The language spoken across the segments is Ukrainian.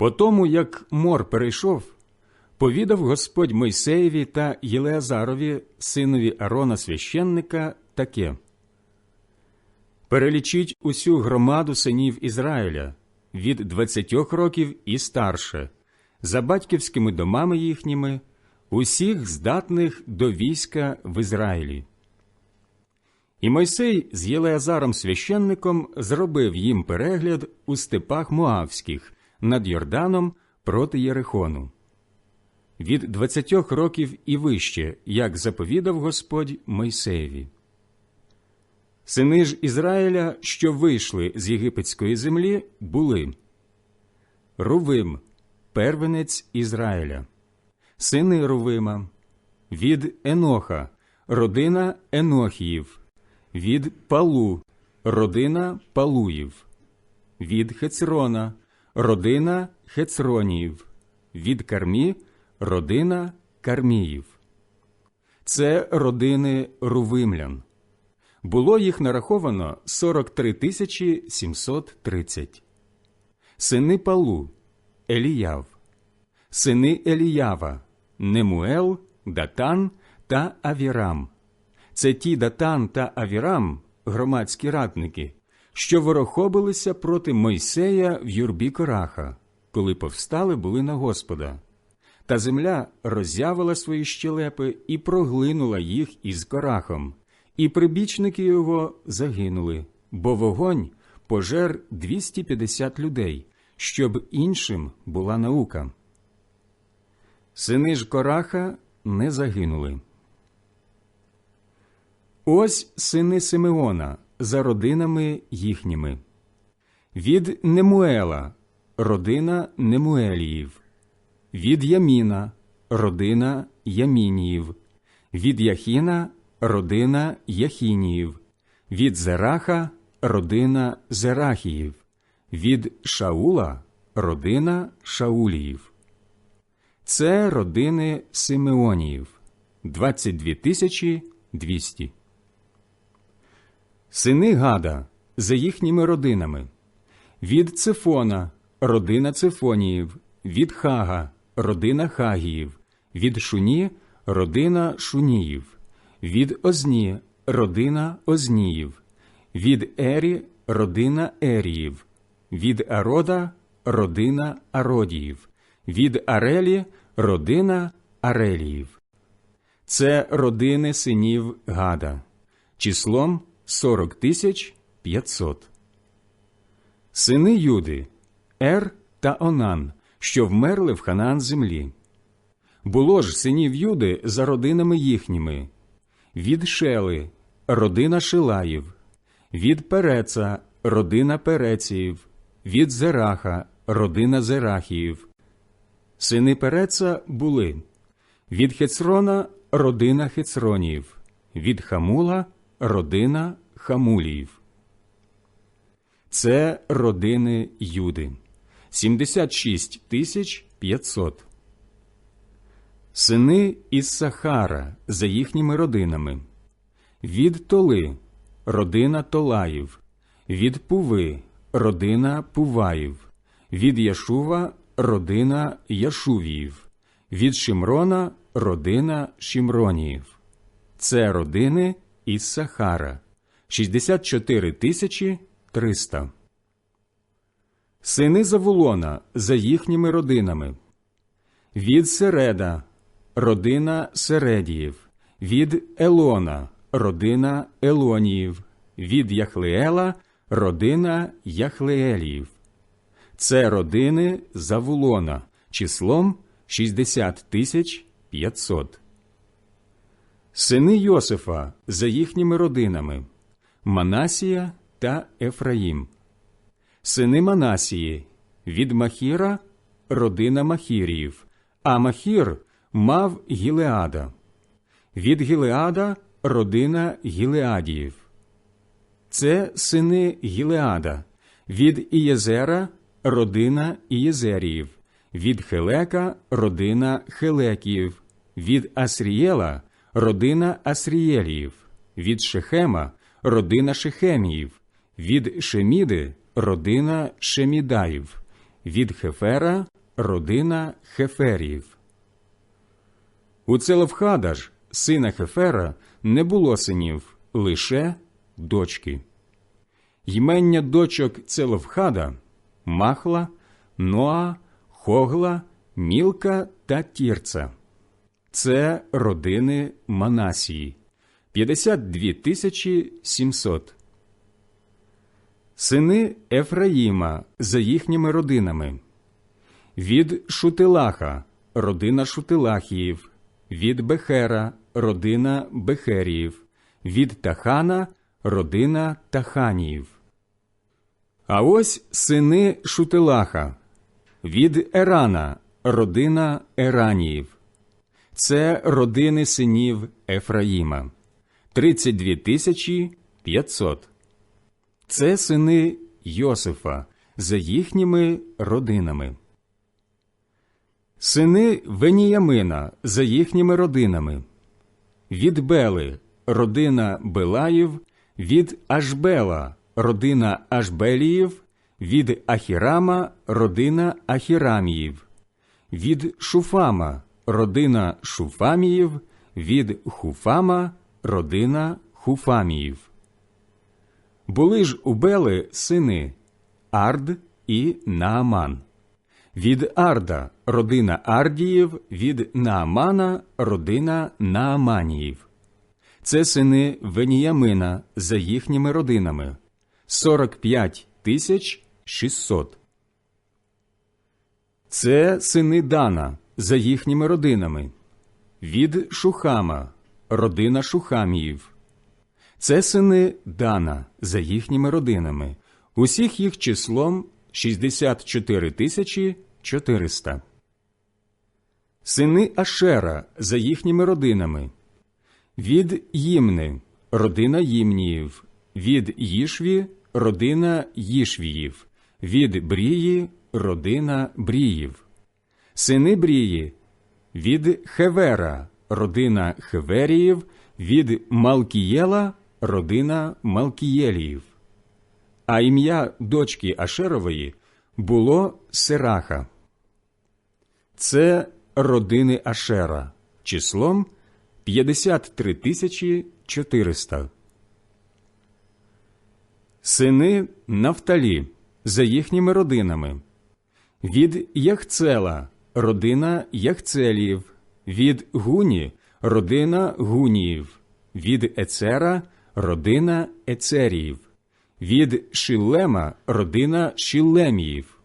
По тому, як мор перейшов, повідав Господь Мойсеєві та Єлеазарові, синові Арона священника, таке Перелічіть усю громаду синів Ізраїля від двадцятьох років і старше, за батьківськими домами їхніми, усіх здатних до війська в Ізраїлі. І Мойсей з Єлеазаром священником зробив їм перегляд у степах Моавських над Йорданом проти Єрихону. Від двадцятьох років і вище, як заповідав Господь Мойсеєві. Сини ж Ізраїля, що вийшли з єгипетської землі, були Рувим, первенець Ізраїля, сини Рувима, від Еноха, родина Енохіїв, від Палу, родина Палуїв, від Хецрона, родина Хецроніїв, від Кармі, родина Карміїв. Це родини Рувимлян. Було їх нараховано 43 тисячі 730. Сини Палу Еліяв, сини Еліява, Немуел, Датан та Авірам. Це ті Датан та Авірам, громадські радники, що ворохобилися проти Мойсея в юрбі Кораха, коли повстали були на Господа. Та земля роззявила свої щелепи і проглинула їх із Корахом і прибічники його загинули, бо вогонь пожер 250 людей, щоб іншим була наука. Сини ж Кораха не загинули. Ось сини Симеона за родинами їхніми. Від Немуела родина Немуеліїв, від Яміна родина Ямініїв, від Яхіна родина Яхініїв, від Зераха родина Зерахіїв, від Шаула родина Шауліїв. Це родини Симеоніїв 22 тисячі 200. Сини Гада за їхніми родинами. Від Цифона родина Цифоніїв, від Хага родина Хагіїв, від Шуні родина Шуніїв, від Озні родина Озніїв, від Ері родина Еріїв, від Арода родина Ародіїв, від Арелі родина Ареліїв. Це родини синів Гада, числом 40 тисяч 500. Сини Юди Ер та Онан, що вмерли в Ханаан землі. Було ж синів Юди за родинами їхніми від Шели, родина Шилаїв, від Переца, родина Переціїв, від Зераха, родина Зерахіїв. Сини Переца були від Хецрона родина Хецроніїв, від Хамула родина Хамуліїв. Це родини Юди 76 тисяч 500. Сини із Сахара за їхніми родинами, від Толи, родина Толаїв, від Пуви, родина Пуваїв, від Яшува, родина Яшувіїв, від Шимрона, родина Шимроніїв. Це родини із Сахара 64 тисячі 300. Сини Завулона за їхніми родинами. Від Середа родина Середіїв, від Елона, родина Елоніїв, від Яхлеела, родина Яхлееліїв. Це родини Завулона, числом 60 тисяч 500. Сини Йосифа за їхніми родинами Манасія та Ефраїм. Сини Манасії. Від Махіра родина Махіріїв, а Махір мав Гілеада, від Гілеада родина Гілеадіїв. Це сини Гілеада, від Ієзера родина Ієзеріїв, від Хелека родина Хелекіїв, від Асрієла родина Асрієліїв, від Шехема родина Шехеміїв, від Шеміди родина Шемідаїв, від Хефера родина Хеферіїв. У Целовхада ж, сина Хефера, не було синів, лише дочки. Ймення дочок Целовхада Махла, Ноа, Хогла, Мілка та Тірца. Це родини Манасії 52 тисячі 700. Сини Ефраїма за їхніми родинами. Від Шутилаха родина Шутилахіїв, від Бехера родина Бехеріїв, від Тахана родина Таханіїв. А ось сини Шутилаха, від Ерана родина Ераніїв. Це родини синів Ефраїма 32 тисячі 500. Це сини Йосифа за їхніми родинами. Сини Веніямина за їхніми родинами. Від Бели родина Белаїв, від Ашбела родина Ашбеліїв, від Ахірама родина Ахіраміїв, від Шуфама родина Шуфаміїв, від Хуфама родина Хуфаміїв. Були ж у Бели сини Ард і Нааман. Від Арда родина Ардіїв, від Наамана родина Нааманіїв. Це сини Веніямина за їхніми родинами 45 тисяч 600. Це сини Дана за їхніми родинами. Від Шухама родина Шухаміїв. Це сини Дана за їхніми родинами. Усіх їх числом 64 тисячі 400. Сини Ашера за їхніми родинами. Від Їмни родина Їмніїв, від Їшві родина Їшвіїв, від Брії родина Бріїв. Сини Брії від Хевера родина Хеверіїв, від Малкієла родина Малкієліїв. А ім'я дочки Ашерової було Сераха. Це родини Ашера числом 53 тисячі 400. Сини Нафталі за їхніми родинами. Від Яхцела родина Яхцеліїв, від Гуні родина Гуніїв, від Ецера родина Ецеріїв, від Шилема родина Шилеміїв.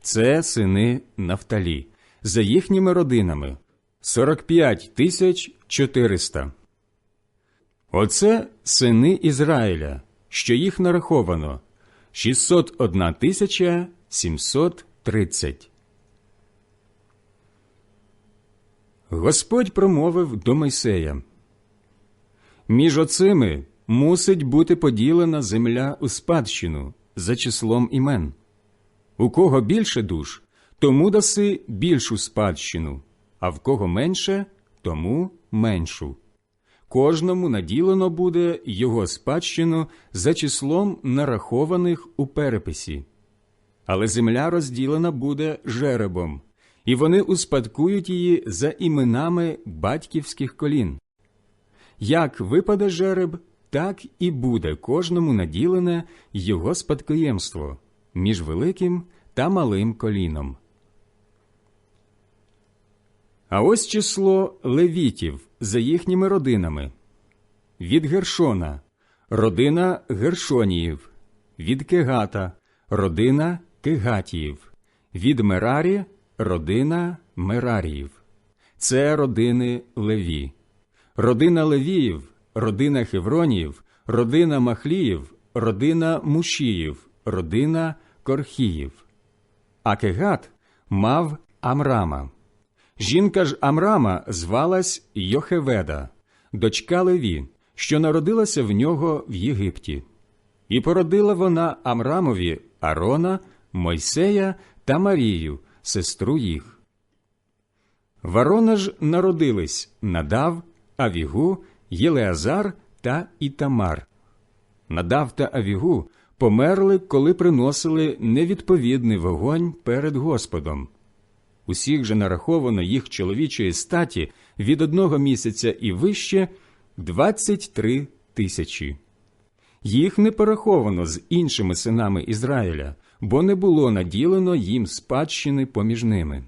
Це сини Нафталі за їхніми родинами 45 тисяч 400. Оце сини Ізраїля, що їх нараховано 601 тисяча 730. Господь промовив до Мойсея. Між оцими мусить бути поділена земля у спадщину за числом імен. У кого більше душ, тому даси більшу спадщину, а в кого менше, тому меншу. Кожному наділено буде його спадщину за числом нарахованих у переписі. Але земля розділена буде жеребом, і вони успадкують її за іменами батьківських колін. Як випаде жереб, так і буде кожному наділене його спадкоємство між великим та малим коліном. А ось число левітів за їхніми родинами. Від Гершона родина Гершоніїв, від Кегата родина Кегатіїв, від Мерарі родина Мераріїв. Це родини Леві. Родина Левіїв, родина Хевроніїв, родина Махліїв, родина Мушіїв, родина Корхіїв. А Кегат мав Амрама. Жінка ж Амрама звалась Йохеведа, дочка Леві, що народилася в нього в Єгипті. І породила вона Амрамові Арона, Мойсея та Марію, сестру їх. В Арона ж народились Надав, Авігу, Єлеазар та Ітамар. Надав та Авігу померли, коли приносили невідповідний вогонь перед Господом. Усіх же нараховано їх чоловічої статі від одного місяця і вище 23 тисячі. Їх не пораховано з іншими синами Ізраїля, бо не було наділено їм спадщини поміж ними.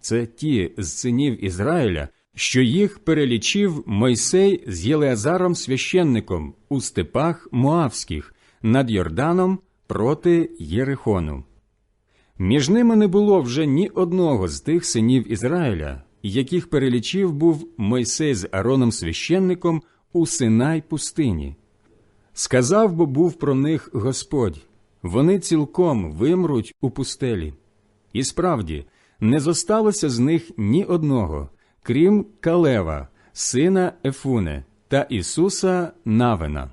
Це ті з синів Ізраїля, що їх перелічив Мойсей з Єлеазаром священником у степах Моавських над Йорданом проти Єрихону. Між ними не було вже ні одного з тих синів Ізраїля, яких перелічив був Мойсей з Ароном священником у Синай пустині. Сказав бо був про них Господь вони цілком вимруть у пустелі. І справді, не зосталося з них ні одного, крім Калева, сина Ефуне та Ісуса Навина.